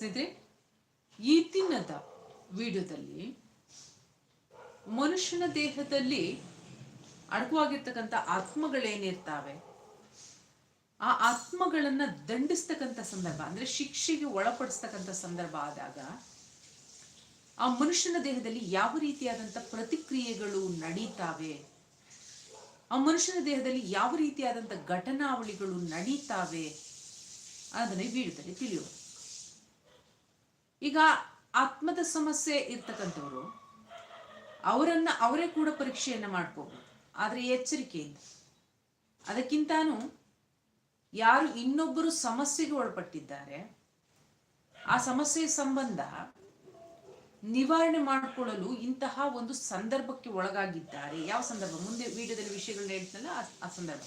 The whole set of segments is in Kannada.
ಸ್ನೇಹಿತರೆ, ಈ ದಿನದ ವಿಡಿಯೋದಲ್ಲಿ ಮನುಷ್ಯನ ದೇಹದಲ್ಲಿ ಅಡಕವಾಗಿರ್ತಕ್ಕಂಥ ಆತ್ಮಗಳೇನಿರ್ತಾವೆ? ಆ ಆತ್ಮಗಳನ್ನ ದಂಡಿಸ್ತಕ್ಕಂಥ ಸಂದರ್ಭ, ಅಂದ್ರೆ ಶಿಕ್ಷೆಗೆ ಒಳಪಡಿಸ್ತಕ್ಕಂಥ ಸಂದರ್ಭ ಆದಾಗ ಆ ಮನುಷ್ಯನ ದೇಹದಲ್ಲಿ ಯಾವ ರೀತಿಯಾದಂಥ ಪ್ರತಿಕ್ರಿಯೆಗಳು ನಡೀತಾವೆ? ಆ ಮನುಷ್ಯನ ದೇಹದಲ್ಲಿ ಯಾವ ರೀತಿಯಾದಂಥ ಘಟನಾವಳಿಗಳು ನಡೀತಾವೆ? ಅದನ್ನ ವಿಡಿಯೋದಲ್ಲಿ ತಿಳಿಯುವ ಈಗ ಆತ್ಮದ ಸಮಸ್ಯೆ ಇರ್ತಕ್ಕಂಥವ್ರು, ಅವರನ್ನ ಅವರೇ ಕೂಡ ಪರೀಕ್ಷೆಯನ್ನ ಮಾಡ್ಕೋಬಹುದು ಆದರೆ ಎಚ್ಚರಿಕೆಯಿಂದ ಅದಕ್ಕಿಂತಾನು ಯಾರು ಇನ್ನೊಬ್ಬರು ಸಮಸ್ಯೆಗೆ ಒಳಪಟ್ಟಿದ್ದಾರೆ, ಆ ಸಮಸ್ಯೆ ಸಂಬಂಧ ನಿವಾರಣೆ ಮಾಡಿಕೊಳ್ಳಲು ಇಂತಹ ಒಂದು ಸಂದರ್ಭಕ್ಕೆ ಒಳಗಾಗಿದ್ದಾರೆ. ಯಾವ ಸಂದರ್ಭ? ಮುಂದೆ ವಿಡಿಯೋದಲ್ಲಿ ವಿಷಯಗಳನ್ನ ಹೇಳ್ತಲ್ಲ ಆ ಸಂದರ್ಭ.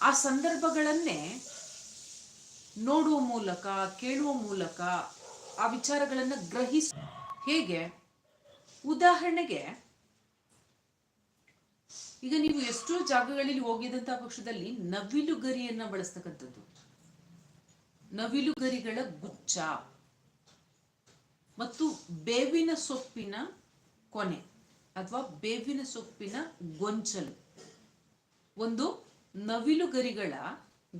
ಆ ಸಂದರ್ಭಗಳನ್ನೇ ನೋಡುವ ಮೂಲಕ, ಕೇಳುವ ಮೂಲಕ ಆ ವಿಚಾರಗಳನ್ನು ಗ್ರಹಿಸ. ಹೇಗೆ? ಉದಾಹರಣೆಗೆ, ಈಗ ನೀವು ಎಷ್ಟೋ ಜಾಗಗಳಲ್ಲಿ ಹೋಗಿದಂತಹ ಪಕ್ಷದಲ್ಲಿ ನವಿಲು ಗರಿಯನ್ನ ಬಳಸ್ತಕ್ಕಂಥದ್ದು. ನವಿಲು ಗರಿಗಳ ಗುಚ್ಚ ಮತ್ತು ಬೇವಿನ ಸೊಪ್ಪಿನ ಕೊನೆ ಅಥವಾ ಬೇವಿನ ಸೊಪ್ಪಿನ ಗೊಂಚಲು. ಒಂದು ನವಿಲು ಗರಿಗಳ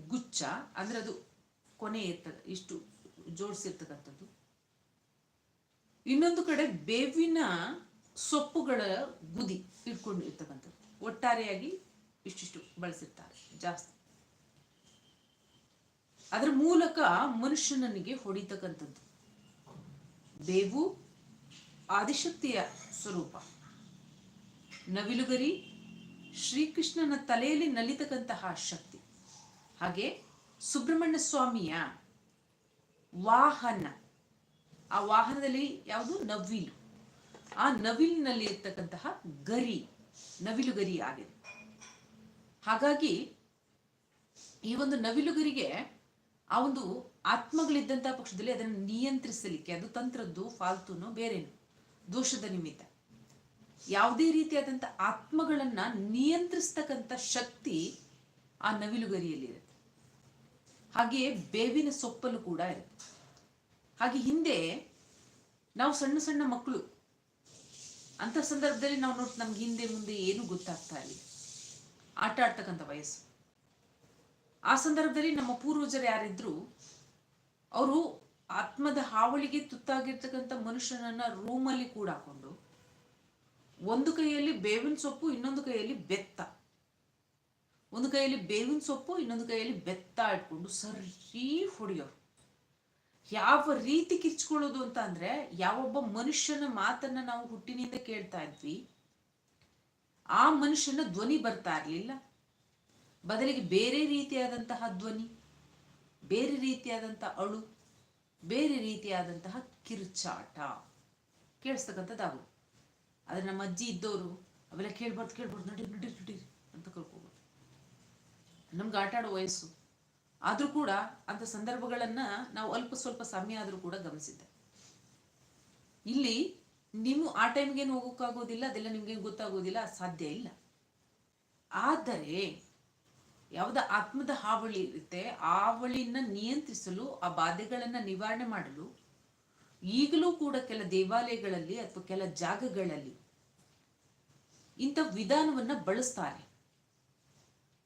ಗುಚ್ಚ ಅಂದ್ರೆ ಅದು ಕೊನೆ ಇರ್ತದೆ, ಇಷ್ಟು ಜೋಡಿಸಿರ್ತಕ್ಕಂಥದ್ದು. ಇನ್ನೊಂದು ಕಡೆ ಬೇವಿನ ಸೊಪ್ಪುಗಳ ಗುದಿ ಇಟ್ಕೊಂಡಿರ್ತಕ್ಕಂಥದ್ದು. ಒಟ್ಟಾರೆಯಾಗಿ ಇಷ್ಟಿಷ್ಟು ಬಳಸಿರ್ತಾರೆ, ಜಾಸ್ತಿ. ಅದರ ಮೂಲಕ ಮನುಷ್ಯನಿಗೆ ಹೊಡಿತಕ್ಕಂಥದ್ದು. ಬೇವು ಆದಿಶಕ್ತಿಯ ಸ್ವರೂಪ. ನವಿಲುಗರಿ ಶ್ರೀಕೃಷ್ಣನ ತಲೆಯಲ್ಲಿ ನಲಿತಕ್ಕಂತಹ ಶಕ್ತಿ. ಹಾಗೆ ಸುಬ್ರಹ್ಮಣ್ಯ ಸ್ವಾಮಿಯ ವಾಹನ. ಆ ವಾಹನದಲ್ಲಿ ಯಾವುದು? ನವಿಲು. ಆ ನವಿಲಿನಲ್ಲಿ ಇರ್ತಕ್ಕಂತಹ ಗರಿ, ನವಿಲು ಗರಿ ಆಗಿದೆ. ಹಾಗಾಗಿ ಈ ಒಂದು ನವಿಲುಗರಿಗೆ ಆ ಒಂದು ಆತ್ಮಗಳಿದ್ದಂತಹ ಪಕ್ಷದಲ್ಲಿ ಅದನ್ನು ನಿಯಂತ್ರಿಸಲಿಕ್ಕೆ, ಅದು ತಂತ್ರದ್ದು, ಫಾಲ್ತುನೋ, ಬೇರೇನು, ದೋಷದ ನಿಮಿತ್ತ. ಯಾವುದೇ ರೀತಿಯಾದಂಥ ಆತ್ಮಗಳನ್ನ ನಿಯಂತ್ರಿಸ್ತಕ್ಕಂಥ ಶಕ್ತಿ ಆ ನವಿಲುಗರಿಯಲ್ಲಿರುತ್ತೆ ಹಾಗೆಯೇ ಬೇವಿನ ಸೊಪ್ಪಲು ಕೂಡ ಇರುತ್ತೆ. ಹಾಗೆ ಹಿಂದೆ ನಾವು ಸಣ್ಣ ಸಣ್ಣ ಮಕ್ಕಳು ಅಂತ ಸಂದರ್ಭದಲ್ಲಿ ನಾವು ನೋಡಿ, ನಮ್ಗೆ ಹಿಂದೆ ಮುಂದೆ ಏನು ಗೊತ್ತಾಗ್ತಾ ಇಲ್ಲ. ಆಟ ಆಡ್ತಕ್ಕಂಥ ವಯಸ್ಸು. ಆ ಸಂದರ್ಭದಲ್ಲಿ ನಮ್ಮ ಪೂರ್ವಜರು ಯಾರಿದ್ರು, ಅವರು ಆತ್ಮದ ಹಾವಳಿಗೆ ತುತ್ತಾಗಿರ್ತಕ್ಕಂಥ ಮನುಷ್ಯನನ್ನ ರೂಮಲ್ಲಿ ಕೂಡ ಹಾಕೊಂಡು ಒಂದು ಕೈಯಲ್ಲಿ ಬೇವಿನ ಸೊಪ್ಪು, ಇನ್ನೊಂದು ಕೈಯಲ್ಲಿ ಬೆತ್ತ. ಒಂದು ಕೈಯಲ್ಲಿ ಬೇವಿನ ಸೊಪ್ಪು, ಇನ್ನೊಂದು ಕೈಯಲ್ಲಿ ಬೆತ್ತ ಇಟ್ಕೊಂಡು ಸರಿ ಹೊಡೆಯೋರು. ಯಾವ ರೀತಿ ಕಿರ್ಚ್ಕೊಳ್ಳೋದು ಅಂತ ಅಂದ್ರೆ ಯಾವೊಬ್ಬ ಮನುಷ್ಯನ ಮಾತನ್ನ ನಾವು ಹುಟ್ಟಿನಿಂದ ಕೇಳ್ತಾ ಇದ್ವಿ, ಆ ಮನುಷ್ಯನ ಧ್ವನಿ ಬರ್ತಾ ಇರ್ಲಿಲ್ಲ. ಬದಲಿಗೆ ಬೇರೆ ರೀತಿಯಾದಂತಹ ಧ್ವನಿ, ಬೇರೆ ರೀತಿಯಾದಂತಹ ಅಳು, ಬೇರೆ ರೀತಿಯಾದಂತಹ ಕಿರ್ಚಾಟ. ಕೇಳಿಸ್ತಕ್ಕಂಥದ್ದು ಆದ್ರೆ ನಮ್ಮ ಅಜ್ಜಿ ಇದ್ದವರು ಅವೆಲ್ಲ ಕೇಳ್ಬಾರ್ದು ಕೇಳ್ಬಾರ್ದು ನಡಿ ನಡಿ ನಡಿ ಅಂತ ಕರ್ಕೋಬೋದು ನಮ್ಗೆ ಆಟ ಆಡೋ ವಯಸ್ಸು. ಆದರೂ ಕೂಡ ಅಂಥ ಸಂದರ್ಭಗಳನ್ನು ನಾವು ಅಲ್ಪ ಸ್ವಲ್ಪ ಸಮಯ ಆದರೂ ಕೂಡ ಗಮನಿಸಿದ್ದೆ. ಇಲ್ಲಿ ನೀವು ಆ ಟೈಮ್ಗೇನು ಹೋಗೋಕ್ಕಾಗೋದಿಲ್ಲ, ಅದೆಲ್ಲ ನಿಮ್ಗೇನು ಗೊತ್ತಾಗೋದಿಲ್ಲ, ಸಾಧ್ಯ ಇಲ್ಲ. ಆದರೆ ಯಾವುದ ಆತ್ಮದ ಹಾವಳಿ ಇರುತ್ತೆ ಹಾವಳಿನ ನಿಯಂತ್ರಿಸಲು, ಆ ಬಾಧೆಗಳನ್ನ ನಿವಾರಣೆ ಮಾಡಲು, ಈಗಲೂ ಕೂಡ ಕೆಲ ದೇವಾಲಯಗಳಲ್ಲಿ ಅಥವಾ ಕೆಲ ಜಾಗಗಳಲ್ಲಿ ಇಂಥ ವಿಧಾನವನ್ನ ಬಳಸ್ತಾರೆ.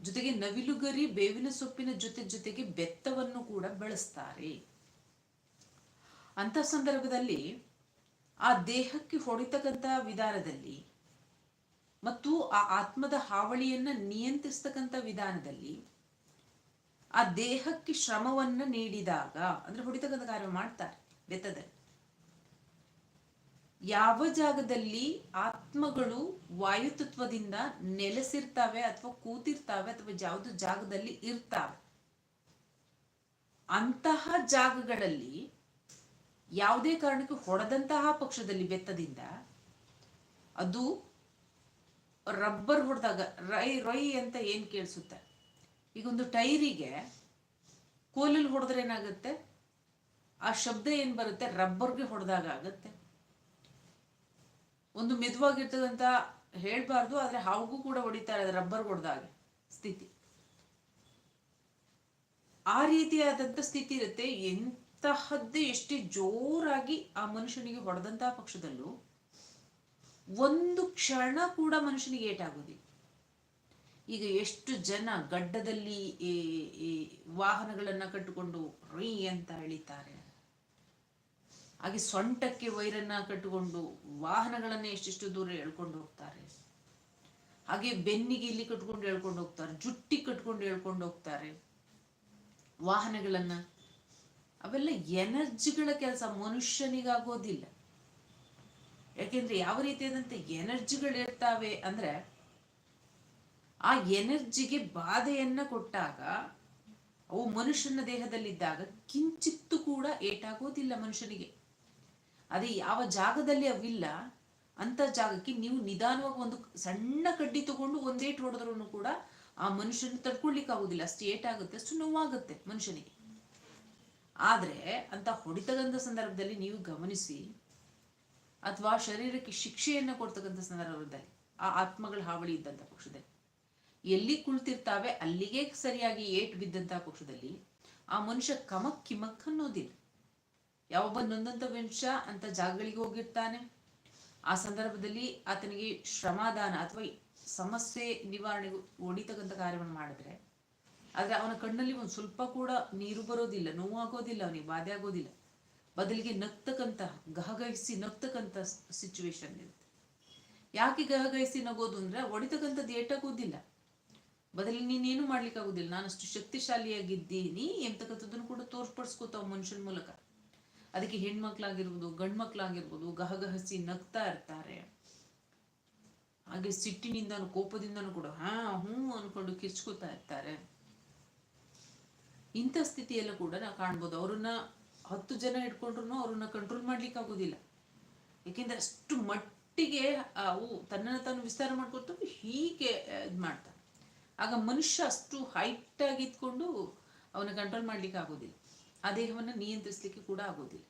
ಜೊತೆಗೆ ನವಿಲುಗರಿ ಬೇವಿನ ಸೊಪ್ಪಿನ ಜೊತೆ ಜೊತೆಗೆ ಬೆತ್ತವನ್ನು ಕೂಡ ಬಳಸ್ತಾರೆ. ಅಂತ ಸಂದರ್ಭದಲ್ಲಿ ಆ ದೇಹಕ್ಕೆ ಹೊಡಿತಕ್ಕಂತ ವಿಧಾನದಲ್ಲಿ ಮತ್ತು ಆ ಆತ್ಮದ ಹಾವಳಿಯನ್ನ ನಿಯಂತ್ರಿಸ್ತಕ್ಕಂಥ ವಿಧಾನದಲ್ಲಿ ಆ ದೇಹಕ್ಕೆ ಶ್ರಮವನ್ನ ನೀಡಿದಾಗ, ಅಂದ್ರೆ ಹೊಡಿತಕ್ಕಂಥ ಕಾರ್ಯ ಮಾಡ್ತಾರೆ ಬೆತ್ತದಲ್ಲಿ. ಯಾವ ಜಾಗದಲ್ಲಿ ಆತ್ಮಗಳು ವಾಯುತತ್ವದಿಂದ ನೆಲೆಸಿರ್ತಾವೆ ಅಥವಾ ಕೂತಿರ್ತಾವೆ ಅಥವಾ ಯಾವುದು ಜಾಗದಲ್ಲಿ ಇರ್ತಾವೆ? ಅಂತಹ ಜಾಗಗಳಲ್ಲಿ ಯಾವುದೇ ಕಾರಣಕ್ಕೂ ಹೊಡೆದಂತಹ ಪಕ್ಷದಲ್ಲಿ ಬೆತ್ತದಿಂದ ಅದು ರಬ್ಬರ್ ಹೊಡೆದಾಗ, ರೈ ರೊಯ್ ಅಂತ ಏನು ಕೇಳಿಸುತ್ತೆ? ಈಗ ಒಂದು ಟೈರಿಗೆ ಕೋಲಲ್ಲಿ ಹೊಡೆದ್ರೆ ಏನಾಗುತ್ತೆ? ಆ ಶಬ್ದ ಏನು ಬರುತ್ತೆ? ರಬ್ಬರ್ಗೆ ಹೊಡೆದಾಗ ಆಗುತ್ತೆ. ಒಂದು ಮೆದುವಾಗಿರ್ತದಂತ ಹೇಳ್ಬಾರ್ದು, ಆದರೆ ಹಾವುಗೂ ಕೂಡ ಹೊಡಿತಾರೆ ರಬ್ಬರ್ ಹೊಡೆದಾಗೆ ಸ್ಥಿತಿ. ಆ ರೀತಿಯಾದಂತ ಸ್ಥಿತಿ ಇರುತ್ತೆ. ಎಂತ ಎಂತಹದ್ದೇ ಎಷ್ಟೇ ಜೋರಾಗಿ ಆ ಮನುಷ್ಯನಿಗೆ ಹೊಡೆದಂತಹ ಪಕ್ಷದಲ್ಲೂ ಒಂದು ಕ್ಷಣ ಕೂಡ ಮನುಷ್ಯನಿಗೆ ಏಟಾಗೋದಿಲ್ಲ. ಈಗ ಎಷ್ಟು ಜನ ಗಡ್ಡದಲ್ಲಿ ಈ ವಾಹನಗಳನ್ನ ಕಟ್ಟಿಕೊಂಡು ರೀ ಅಂತ ಎಳಿತಾರೆ ಹಾಗೆ ಸೊಂಟಕ್ಕೆ ವೈರನ್ನ ಕಟ್ಟಿಕೊಂಡು ವಾಹನಗಳನ್ನ ಎಷ್ಟೆಷ್ಟು ದೂರ ಎಳ್ಕೊಂಡು ಹೋಗ್ತಾರೆ. ಹಾಗೆ ಬೆನ್ನಿಗೆ ಇಲ್ಲಿ ಕಟ್ಕೊಂಡು ಹೇಳ್ಕೊಂಡು ಹೋಗ್ತಾರೆ, ಜುಟ್ಟಿ ಕಟ್ಕೊಂಡು ಹೇಳ್ಕೊಂಡು ಹೋಗ್ತಾರೆ. ವಾಹನಗಳನ್ನ ಅವೆಲ್ಲ ಎನರ್ಜಿಗಳ ಕೆಲಸ, ಮನುಷ್ಯನಿಗಾಗೋದಿಲ್ಲ. ಯಾಕೆಂದ್ರೆ ಯಾವ ರೀತಿಯಾದಂತ ಎನರ್ಜಿಗಳು ಇರ್ತಾವೆ ಅಂದ್ರೆ ಆ ಎನರ್ಜಿಗೆ ಬಾಧೆಯನ್ನ ಕೊಟ್ಟಾಗ, ಅವು ಮನುಷ್ಯನ ದೇಹದಲ್ಲಿದ್ದಾಗ ಕಿಂಚಿತ್ತು ಕೂಡ ಏಟಾಗೋದಿಲ್ಲ ಮನುಷ್ಯನಿಗೆ. ಅದೇ ಯಾವ ಜಾಗದಲ್ಲಿ ಅವಿಲ್ಲ ಅಂತ ಜಾಗಕ್ಕೆ ನೀವು ನಿಧಾನವಾಗಿ ಒಂದು ಸಣ್ಣ ಕಡ್ಡಿ ತಗೊಂಡು ಒಂದೇಟ್ ಹೊಡೆದ್ರೂ ಕೂಡ ಆ ಮನುಷ್ಯನ ತಡ್ಕೊಳ್ಲಿಕ್ಕೆ ಆಗುದಿಲ್ಲ. ಅಷ್ಟು ಏಟಾಗುತ್ತೆ ಅಷ್ಟು ನೋವಾಗುತ್ತೆ ಮನುಷ್ಯನಿಗೆ. ಆದ್ರೆ ಅಂತ ಹೊಡಿತಕ್ಕಂಥ ಸಂದರ್ಭದಲ್ಲಿ ನೀವು ಗಮನಿಸಿ, ಅಥವಾ ಶರೀರಕ್ಕೆ ಶಿಕ್ಷೆಯನ್ನು ಕೊಡ್ತಕ್ಕಂಥ ಸಂದರ್ಭದಲ್ಲಿ, ಆ ಆತ್ಮಗಳ ಹಾವಳಿ ಇದ್ದಂಥ ಪಕ್ಷದಲ್ಲಿ. ಎಲ್ಲಿ ಕುಳಿತಿರ್ತಾವೆ ಅಲ್ಲಿಗೆ ಸರಿಯಾಗಿ ಏಟ್ ಬಿದ್ದಂತಹ ಪಕ್ಷದಲ್ಲಿ, ಆ ಮನುಷ್ಯ ಕಮಕ್ ಕಿಮಕ್ ಅನ್ನೋದಿಲ್ಲ. ಯಾವೊಬ್ಬ ನೊಂದಂತ ವಿಂಶ ಅಂತ ಜಾಗಗಳಿಗೆ ಹೋಗಿರ್ತಾನೆ. ಆ ಸಂದರ್ಭದಲ್ಲಿ ಆತನಿಗೆ ಶ್ರಮಾದಾನ ಅಥವಾ ಸಮಸ್ಯೆ ನಿವಾರಣೆಗೆ ಒಡಿತಕ್ಕಂಥ ಕಾರ್ಯವನ್ನು ಮಾಡಿದ್ರೆ, ಆದರೆ ಅವನ ಕಣ್ಣಲ್ಲಿ ಒಂದು ಸ್ವಲ್ಪ ಕೂಡ ನೀರು ಬರೋದಿಲ್ಲ, ನೋವಾಗೋದಿಲ್ಲ, ಅವನಿಗೆ ಬಾಧೆ ಆಗೋದಿಲ್ಲ. ಬದಲಿಗೆ ನಗ್ತಕ್ಕಂತಹ ಗಹಗಹಿಸಿ ನಗ್ತಕ್ಕಂಥ ಸಿಚುವೇಶನ್ ಇರುತ್ತೆ. ಯಾಕೆ ಗಹಗಹಿಸಿ ನಗೋದು ಅಂದ್ರೆ ಹೊಡಿತಕ್ಕಂಥದ್ದು ಏಟಾಗೋದಿಲ್ಲ. ಬದಲಿಗೆ ನೀನೇನು ಮಾಡ್ಲಿಕ್ಕೆ ಆಗುದಿಲ್ಲ ನಾನಷ್ಟು ಶಕ್ತಿಶಾಲಿಯಾಗಿದ್ದೀನಿ ಎಂತಕ್ಕಂಥದ್ದನ್ನು ಕೂಡ ತೋರ್ಪಡಿಸ್ಕೋತಾವ ಮನುಷ್ಯನ ಮೂಲಕ. ಅದಕ್ಕೆ ಹೆಣ್ಮಕ್ಳಾಗಿರ್ಬೋದು, ಗಂಡ್ಮಕ್ಳಾಗಿರ್ಬೋದು, ಗಹಗಹಸಿ ನಗ್ತಾ ಇರ್ತಾರೆ. ಹಾಗೆ ಸಿಟ್ಟಿನಿಂದನೂ ಕೋಪದಿಂದನೂ ಕೂಡ, ಹಾ, ಹ್ಞೂ ಅನ್ಕೊಂಡು ಕಿರ್ಚ್ಕೋತಾ ಇರ್ತಾರೆ. ಇಂಥ ಸ್ಥಿತಿಯೆಲ್ಲ ಕೂಡ ನಾವು ಕಾಣ್ಬೋದು. ಅವ್ರನ್ನ ಹತ್ತು ಜನ ಇಟ್ಕೊಂಡ್ರು ಅವ್ರನ್ನ ಕಂಟ್ರೋಲ್ ಮಾಡ್ಲಿಕ್ಕೆ ಆಗೋದಿಲ್ಲ ಯಾಕೆಂದ್ರೆ ಅಷ್ಟು ಮಟ್ಟಿಗೆ ಅವು ತನ್ನನ್ನು ತಾನು ವಿಸ್ತಾರ ಮಾಡ್ಕೊತ ಹೀಗೆ ಇದು ಮಾಡ್ತಾರೆ. ಆಗ ಮನುಷ್ಯ ಅಷ್ಟು ಹೈಟ್ ಆಗಿ ಇದ್ಕೊಂಡು ಅವನ ಕಂಟ್ರೋಲ್ ಮಾಡ್ಲಿಕ್ಕೆ ಆಗೋದಿಲ್ಲ ಆ ದೇಹವನ್ನು ನಿಯಂತ್ರಿಸಲಿಕ್ಕೆ ಕೂಡ ಆಗೋದಿಲ್ಲ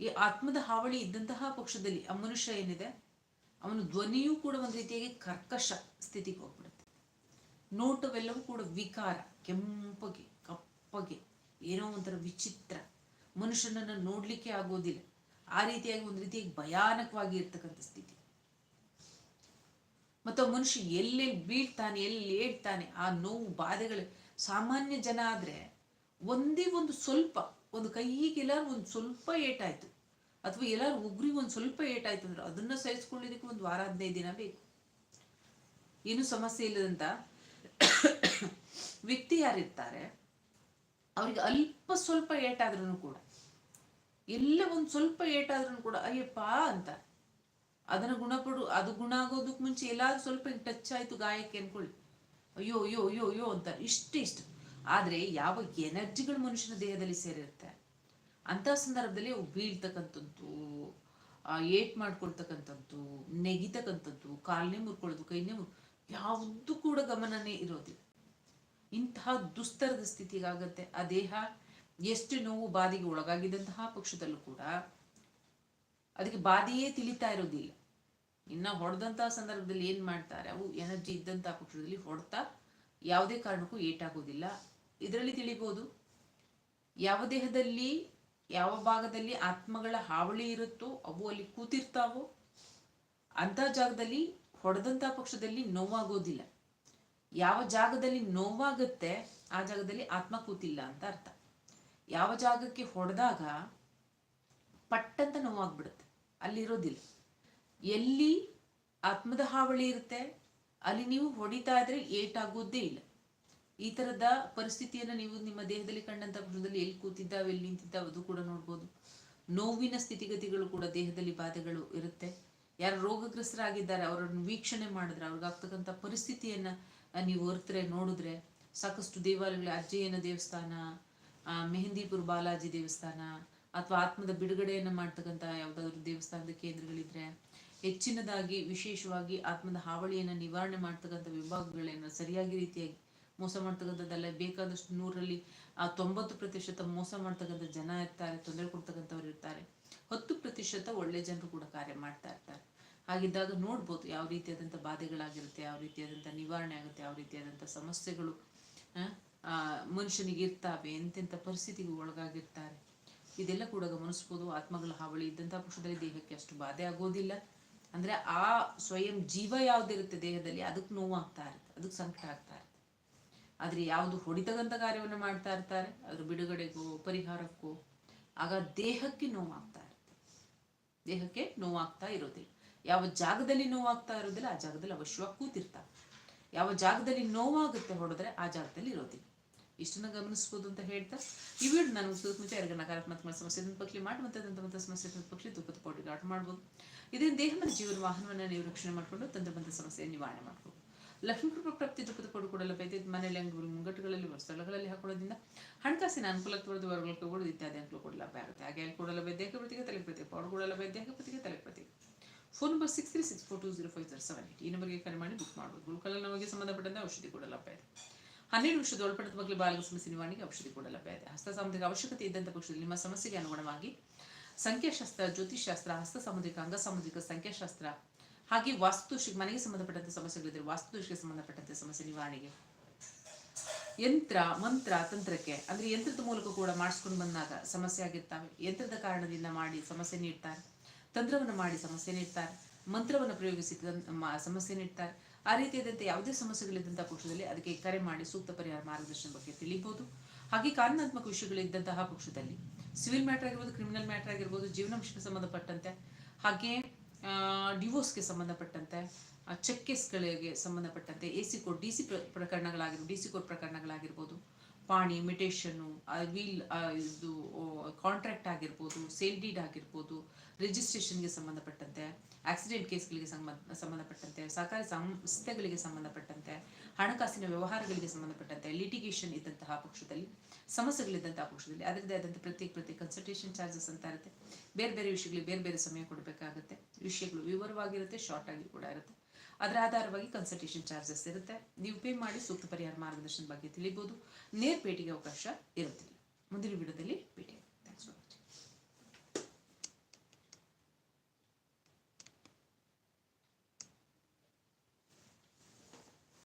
ಈ ಆತ್ಮದ ಹಾವಳಿ ಇದ್ದಂತಹ ಪಕ್ಷದಲ್ಲಿ ಆ ಮನುಷ್ಯ ಏನಿದೆ? ಅವನು ಧ್ವನಿಯೂ ಕೂಡ ಒಂದು ರೀತಿಯಾಗಿ ಕರ್ಕಶ ಸ್ಥಿತಿಗೆ ಹೋಗ್ಬಿಡುತ್ತೆ. ನೋಟವೆಲ್ಲವೂ ಕೂಡ ವಿಕಾರ, ಕೆಂಪಗೆ, ಕಪ್ಪಗೆ, ಏನೋ ಒಂಥರ ವಿಚಿತ್ರ. ಮನುಷ್ಯನನ್ನು ನೋಡ್ಲಿಕ್ಕೆ ಆಗೋದಿಲ್ಲ ಆ ರೀತಿಯಾಗಿ ಒಂದು ರೀತಿಯಾಗಿ ಭಯಾನಕವಾಗಿ ಇರ್ತಕ್ಕಂಥ ಸ್ಥಿತಿ. ಮತ್ತು ಮನುಷ್ಯ ಎಲ್ಲೆಲ್ಲಿ ಬೀಳ್ತಾನೆ ಎಲ್ಲಿ ಏಳ್ತಾನೆ, ಆ ನೋವು, ಬಾಧೆಗಳು ಸಾಮಾನ್ಯ ಜನ ಆದ್ರೆ ಒಂದೇ ಒಂದು ಸ್ವಲ್ಪ, ಒಂದು ಕೈಗೆ ಎಲ್ಲಾರು ಒಂದು ಸ್ವಲ್ಪ ಏಟಾಯ್ತು. ಅಥವಾ ಎಲ್ಲಾರು ಉಗ್ರಿಗೆ ಒಂದು ಸ್ವಲ್ಪ ಏಟಾಯ್ತು ಅಂದ್ರೆ ಅದನ್ನ ಸಹಿಸ್ಕೊಳ್ಳೋದಕ್ಕೆ ಒಂದು ವಾರ ಹದಿನೈದು ದಿನ ಬೇಕು. ಏನು ಸಮಸ್ಯೆ ಇಲ್ಲದಂತ ವ್ಯಕ್ತಿ ಯಾರಿರ್ತಾರೆ, ಅವ್ರಿಗೆ ಅಲ್ಪ ಸ್ವಲ್ಪ ಏಟಾದ್ರೂ ಕೂಡ, ಎಲ್ಲ ಒಂದು ಸ್ವಲ್ಪ ಏಟಾದ್ರೂ ಕೂಡ ಅಯ್ಯಪ್ಪ ಅಂತ ಅದನ್ನ ಗುಣಪಡು, ಅದು ಗುಣ ಆಗೋದಕ್ಕೆ ಮುಂಚೆ ಎಲ್ಲಾದ್ರೂ ಸ್ವಲ್ಪ ಟಚ್ ಆಯ್ತು ಗಾಯಕ್ಕೆ ಅನ್ಕೊಳ್ಳಿ. ಅಯ್ಯೋ ಅಯ್ಯೋ ಅಯ್ಯೋ ಅಯ್ಯೋ ಅಂತ ಇಷ್ಟ ಇಷ್ಟ. ಆದ್ರೆ ಯಾವ ಎನರ್ಜಿಗಳು ಮನುಷ್ಯನ ದೇಹದಲ್ಲಿ ಸೇರಿರುತ್ತೆ? ಅಂಥ ಸಂದರ್ಭದಲ್ಲಿ ಅವು ಬೀಳ್ತಕ್ಕಂಥದ್ದು ಏಟ್ ಮಾಡ್ಕೊಳ್ತಕ್ಕಂಥದ್ದು, ನೆಗಿತಕ್ಕಂಥದ್ದು, ಕಾಲನೇ ಮುರ್ಕೊಳ್ಳೋದು, ಕೈನೇ ಮುರ್, ಯಾವುದು ಕೂಡ ಗಮನನೇ ಇರೋದಿಲ್ಲ. ಇಂತಹ ದುಸ್ತರದ ಸ್ಥಿತಿಗಾಗತ್ತೆ ಆ ದೇಹ ಎಷ್ಟು ನೋವು ಬಾಧೆಗೆ ಒಳಗಾಗಿದ್ದಂತಹ ಪಕ್ಷದಲ್ಲೂ ಕೂಡ ಅದಕ್ಕೆ ಬಾಧೆಯೇ ತಿಳಿತಾ ಇರೋದಿಲ್ಲ. ಇನ್ನ ಹೊಡೆದಂತಹ ಸಂದರ್ಭದಲ್ಲಿ ಏನ್ ಮಾಡ್ತಾರೆ? ಅವು ಎನರ್ಜಿ ಇದ್ದಂತಹ ಪಕ್ಷದಲ್ಲಿ ಹೊಡ್ತಾ ಯಾವುದೇ ಕಾರಣಕ್ಕೂ ಏಟಾಗೋದಿಲ್ಲ. ಇದರಲ್ಲಿ ತಿಳಿಬೋದು ಯಾವ ದೇಹದಲ್ಲಿ, ಯಾವ ಭಾಗದಲ್ಲಿ ಆತ್ಮಗಳ ಹಾವಳಿ ಇರುತ್ತೋ ಅವು ಅಲ್ಲಿ ಕೂತಿರ್ತಾವೋ ಅಂತ ಜಾಗದಲ್ಲಿ, ಹೊಡೆದಂಥ ಪಕ್ಷದಲ್ಲಿ ನೋವಾಗೋದಿಲ್ಲ. ಯಾವ ಜಾಗದಲ್ಲಿ ನೋವಾಗುತ್ತೆ, ಆ ಜಾಗದಲ್ಲಿ ಆತ್ಮ ಕೂತಿಲ್ಲ ಅಂತ ಅರ್ಥ. ಯಾವ ಜಾಗಕ್ಕೆ ಹೊಡೆದಾಗ ಪಟ್ಟಂತ ನೋವಾಗ್ಬಿಡುತ್ತೆ ಅಲ್ಲಿರೋದಿಲ್ಲ ಎಲ್ಲಿ ಆತ್ಮದ ಹಾವಳಿ ಇರುತ್ತೆ, ಅಲ್ಲಿ ನೀವು ಹೊಡಿತಾ ಇದ್ರೆ ಏಟಾಗೋದೇ ಇಲ್ಲ. ಈ ತರದ ಪರಿಸ್ಥಿತಿಯನ್ನ ನೀವು ನಿಮ್ಮ ದೇಹದಲ್ಲಿ ಕಂಡಂತ ಪಕ್ಷದಲ್ಲಿ ಎಲ್ಲಿ ಕೂತಿದ್ದಾವೆ, ಎಲ್ಲಿ ನಿಂತಿದ್ದಾವೆ ಅದು ಕೂಡ ನೋಡ್ಬೋದು. ನೋವಿನ ಸ್ಥಿತಿಗತಿಗಳು ಕೂಡ ದೇಹದಲ್ಲಿ ಬಾಧೆಗಳು ಇರುತ್ತೆ. ಯಾರು ರೋಗಗ್ರಸ್ತರಾಗಿದ್ದಾರೆ, ಅವರನ್ನು ವೀಕ್ಷಣೆ ಮಾಡಿದ್ರೆ ಅವ್ರಿಗಾಗ್ತಕ್ಕಂಥ ಪರಿಸ್ಥಿತಿಯನ್ನ ನೀವು ಹೊರತರೆ ನೋಡಿದ್ರೆ ಸಾಕಷ್ಟು ದೇವಾಲಯಗಳ ಅಜ್ಜಯ್ಯನ ದೇವಸ್ಥಾನ ಮೆಹಂದಿಪುರ್ ಬಾಲಾಜಿ ದೇವಸ್ಥಾನ ಅಥವಾ ಆತ್ಮದ ಬಿಡುಗಡೆಯನ್ನು ಮಾಡ್ತಕ್ಕಂಥ ಯಾವುದಾದ್ರು ದೇವಸ್ಥಾನದ ಕೇಂದ್ರಗಳಿದ್ರೆ, ಹೆಚ್ಚಿನದಾಗಿ ವಿಶೇಷವಾಗಿ ಆತ್ಮದ ಹಾವಳಿಯನ್ನು ನಿವಾರಣೆ ಮಾಡ್ತಕ್ಕಂಥ ವಿಭಾಗಗಳನ್ನ ಸರಿಯಾಗಿ ರೀತಿಯಾಗಿ ಮೋಸ ಮಾಡ್ತಕ್ಕಂಥದ್ದಲ್ಲ, ಬೇಕಾದಷ್ಟು ನೂರಲ್ಲಿ, ಆ, ತೊಂಬತ್ತು ಪ್ರತಿಶತ ಮೋಸ ಮಾಡ್ತಕ್ಕಂಥ ಜನ ಇರ್ತಾರೆ, ತೊಂದರೆ ಕೊಡ್ತಕ್ಕಂಥವ್ರು ಇರ್ತಾರೆ. ಹತ್ತು ಪ್ರತಿಶತ ಒಳ್ಳೆ ಜನರು ಕೂಡ ಕಾರ್ಯ ಮಾಡ್ತಾ ಇರ್ತಾರೆ. ಹಾಗಿದ್ದಾಗ ನೋಡ್ಬೋದು ಯಾವ ರೀತಿಯಾದಂಥ ಬಾಧೆಗಳಾಗಿರುತ್ತೆ, ಯಾವ ರೀತಿಯಾದಂಥ ನಿವಾರಣೆ ಆಗುತ್ತೆ, ಯಾವ ರೀತಿಯಾದಂಥ ಸಮಸ್ಯೆಗಳು ಮನುಷ್ಯನಿಗೆ ಇರ್ತಾವೆ, ಎಂತೆಂಥ ಪರಿಸ್ಥಿತಿಗೆ ಒಳಗಾಗಿರ್ತಾರೆ. ಇದೆಲ್ಲ ಕೂಡ ಗಮನಿಸ್ಬೋದು. ಆತ್ಮಗಳ ಹಾವಳಿ ಇದ್ದಂಥ ಪಕ್ಷದಲ್ಲಿ ದೇಹಕ್ಕೆ ಅಷ್ಟು ಬಾಧೆ ಆಗೋದಿಲ್ಲ. ಅಂದ್ರೆ ಆ ಸ್ವಯಂ ಜೀವ ಯಾವ್ದಿರುತ್ತೆ ದೇಹದಲ್ಲಿ, ಅದಕ್ಕೆ ನೋವಾಗ್ತಾ ಇರುತ್ತೆ, ಅದಕ್ಕೆ ಸಂಕಟ ಆಗ್ತಾ ಆದ್ರೆ ಯಾವುದು ಹೊಡಿತಕ್ಕಂಥ ಕಾರ್ಯವನ್ನು ಮಾಡ್ತಾ ಇರ್ತಾರೆ, ಅದ್ರ ಬಿಡುಗಡೆಗೂ, ಪರಿಹಾರಕ್ಕೂ. ಆಗ ದೇಹಕ್ಕೆ ನೋವಾಗ್ತಾ ಇರುತ್ತೆ. ದೇಹಕ್ಕೆ ನೋವಾಗ್ತಾ ಇರೋದಿಲ್ಲ. ಯಾವ ಜಾಗದಲ್ಲಿ ನೋವಾಗ್ತಾ ಇರೋದಿಲ್ಲ, ಆ ಜಾಗದಲ್ಲಿ ಅವಶ್ಯವಾಗಿ ಕೂತಿರ್ತಾರೆ ಯಾವ ಜಾಗದಲ್ಲಿ ನೋವಾಗುತ್ತೆ ಹೊಡೆದ್ರೆ ಆ ಜಾಗದಲ್ಲಿ ಇರೋದಿಲ್ಲ. ಇಷ್ಟನ್ನ ಗಮನಿಸ್ಬೋದು ಅಂತ ಹೇಳ್ತಾ, ಈ ನಾನು ಮುಗಿಸೋದಕ್ಕೆ ಮುಂಚೆ ಎರಡು ನಕಾರಾತ್ಮಕ ಸಮಸ್ಯೆ ಪಕ್ಷಿ ಮಾಡಿ ಮತ್ತೆ ದಂತ ಸಮಸ್ಯೆ ಪಕ್ಷಿ ತುಪ್ಪದ ಪೌಡಿಗೆ ಆಟ ಮಾಡ್ಬೋದು. ಇದರಿಂದ ದೇಹ ಮತ್ತು ಜೀವನ ವಾಹನವನ್ನು ನೀವು ರಕ್ಷಣೆ ಮಾಡಿಕೊಂಡು ತಂತ್ರಬಂಧ ಸಮಸ್ಯೆ ನಿವಾರಣೆ ಮಾಡ್ಬೋದು. ಲಕ್ಷ್ಮೀ ಕೃಪಾ ಪ್ರಾಪ್ತಿ ತುಪ್ಪದ ಕೊಡು ಕೊಡಲು ಲಭ್ಯತೆ ಮನೆಯಲ್ಲಿ ಅಂಗಡಿ ಮುಂಗಟ್ಟುಗಳಲ್ಲಿ ಸ್ಥಳಗಳಲ್ಲಿ ಹಾಕೊಳ್ಳೋದ್ರಿಂದ ಹಣಕಾಸಿನ ಅನುಕೂಲತ್ವದ ತೋರಿದು ಹೊರಗಳು ತಗೊಳ್ಳೋದು ಇತ್ಯಾದಿ ಕೂಡ ಲಭ್ಯ ಆಗುತ್ತೆ ಹಾಗೆ ಅಲ್ಲಿ ಕೂಡ ವೈದ್ಯಕ ಪ್ರತಿಗೆ ತಲೆ ಪ್ರತಿ ಪೌಡ್ ಕೊಡಲು ವೈದ್ಯಕ ಪ್ರತಿಗೆ ತಲೆ ಪ್ರತಿ phone number six three six four two zero five zero seven eight ಈ ನಂಬರ್ಗೆ ಕರೆ ಮಾಡಿ ಬುಕ್ ಮಾಡ್ಬೋದು. ಗುರುಕಲ್ಲ ನಮಗೆ ಸಂಬಂಧಪಟ್ಟಂತೆ ಔಷಧಿ ಕೂಡ ಲಭ್ಯ ಇದೆ. ಹನ್ನೆರಡು ವರ್ಷದ ಒಳಪಟ್ಟದ ಬಗ್ಗೆ ಬಾಲಕ ಸಮಸ್ಯೆ ನಿವಾರಣೆಗೆ ಔಷಧಿ ಕೂಡ ಲಭ್ಯ ಇದೆ. ಹಸ್ತ ಸಾಮುದ್ರಿಕ ಅವಶ್ಯಕತೆ ಇದ್ದಂಥ ಪಕ್ಷದಲ್ಲಿ ನಿಮ್ಮ ಸಮಸ್ಯೆಗೆ ಅನುಗುಣವಾಗಿ ಸಂಖ್ಯಾಶಾಸ್ತ್ರ ಜ್ಯೋತಿಷಾಸ್ತ್ರ ಹಸ್ತ ಸಾಮುದ್ರಿಕ, ಅಂಗ ಸಾಮುದ್ರಿಕ ಸಂಖ್ಯಾಶಾಸ್ತ್ರ ಹಾಗೆ ವಾಸ್ತುಶಿ ಮನೆಗೆ ಸಂಬಂಧಪಟ್ಟಂತೆ ಸಮಸ್ಯೆಗಳಿದ್ರೆ ವಾಸ್ತುಶಿಗೆ ಸಂಬಂಧಪಟ್ಟಂತೆ ಸಮಸ್ಯೆ ನಿವಾರಣೆಗೆ. ಯಂತ್ರ, ಮಂತ್ರ, ತಂತ್ರಕ್ಕೆ, ಅಂದ್ರೆ ಯಂತ್ರದ ಮೂಲಕ ಕೂಡ ಮಾಡಿಸ್ಕೊಂಡು ಬಂದಾಗ ಸಮಸ್ಯೆ ಆಗಿರ್ತಾವೆ. ಯಂತ್ರದ ಕಾರಣದಿಂದ ಮಾಡಿ ಸಮಸ್ಯೆ ನೀಡ್ತಾರೆ. ತಂತ್ರವನ್ನು ಮಾಡಿ ಸಮಸ್ಯೆ ನೀಡ್ತಾರೆ. ಮಂತ್ರವನ್ನು ಪ್ರಯೋಗಿಸಿ ಸಮಸ್ಯೆ ನೀಡ್ತಾರೆ. ಆ ರೀತಿಯಾದಂತೆ ಯಾವುದೇ ಸಮಸ್ಯೆಗಳಿದ್ದಂತಹ ಪಕ್ಷದಲ್ಲಿ ಅದಕ್ಕೆ ಕರೆ ಮಾಡಿ ಸೂಕ್ತ ಪರಿಹಾರ ಮಾರ್ಗದರ್ಶನ ಬಗ್ಗೆ ತಿಳಿಬಹುದು ಹಾಗೆ ಕಾನೂನಾತ್ಮಕ ವಿಷಯಗಳಿದ್ದಂತಹ ಪಕ್ಷದಲ್ಲಿ ಸಿವಿಲ್ ಮ್ಯಾಟರ್ ಆಗಿರ್ಬೋದು, ಕ್ರಿಮಿನಲ್ ಮ್ಯಾಟರ್ ಆಗಿರ್ಬೋದು, ಜೀವನಾಂಶಕ್ಕೆ ಸಂಬಂಧಪಟ್ಟಂತೆ ಹಾಗೆ ಡಿವೋರ್ಸ್ಗೆ ಸಂಬಂಧಪಟ್ಟಂತೆ ಚೆಕ್ ಕೇಸ್ಗಳಿಗೆ ಸಂಬಂಧಪಟ್ಟಂತೆ A C court D C ಪ್ರಕರಣಗಳಾಗಿರ್ಬೋದು D C court ಪ್ರಕರಣಗಳಾಗಿರ್ಬೋದು. ಪಾಣಿ ಮಿಟೇಷನ್ನು ವೀಲ್ ಇದು ಕಾಂಟ್ರಾಕ್ಟ್ ಆಗಿರ್ಬೋದು ಸೇಲ್ ಡೀಡ್ ಆಗಿರ್ಬೋದು ರಿಜಿಸ್ಟ್ರೇಷನ್ಗೆ ಸಂಬಂಧಪಟ್ಟಂತೆ ಆಕ್ಸಿಡೆಂಟ್ ಕೇಸ್ಗಳಿಗೆ ಸಂಬಂಧ ಸಂಬಂಧಪಟ್ಟಂತೆ ಸಹಕಾರಿ ಸಂಸ್ಥೆಗಳಿಗೆ ಸಂಬಂಧಪಟ್ಟಂತೆ, ಹಣಕಾಸಿನ ವ್ಯವಹಾರಗಳಿಗೆ ಸಂಬಂಧಪಟ್ಟಂತೆ ಲಿಟಿಗೇಷನ್ ಇದ್ದಂತಹ ಪಕ್ಷದಲ್ಲಿ ಸಮಸ್ಯೆಗಳಿದ್ದಂತಹ ಪಕ್ಷದಲ್ಲಿ ಅದರದೇ ಆದಂಥ ಪ್ರತ್ಯೇಕ ಪ್ರತ್ಯೇಕ ಕನ್ಸಲ್ಟೇಷನ್ ಚಾರ್ಜಸ್ ಅಂತ ಇರುತ್ತೆ. ಬೇರೆ ಬೇರೆ ವಿಷಯಗಳಿಗೆ ಬೇರೆ ಬೇರೆ ಸಮಯ ಕೊಡಬೇಕಾಗುತ್ತೆ. ವಿಷಯಗಳು ವಿವರವಾಗಿರುತ್ತೆ ಶಾರ್ಟ್ ಆಗಿ ಕೂಡ ಇರುತ್ತೆ. ಅದರ ಆಧಾರವಾಗಿ ಕನ್ಸಲ್ಟೇಷನ್ ಚಾರ್ಜಸ್ ಇರುತ್ತೆ. ನೀವು ಪೇ ಮಾಡಿ ಸೂಕ್ತ ಪರಿಹಾರ ಮಾರ್ಗದರ್ಶನ ಬಗ್ಗೆ ತಿಳಿಬೋದು. ನೇರ ಭೇಟಿಗೆ ಅವಕಾಶ ಇರುತ್ತಿಲ್ಲ ಮುಂದಿನ ವಿಡಿಯೋದಲ್ಲಿ ಭೇಟಿ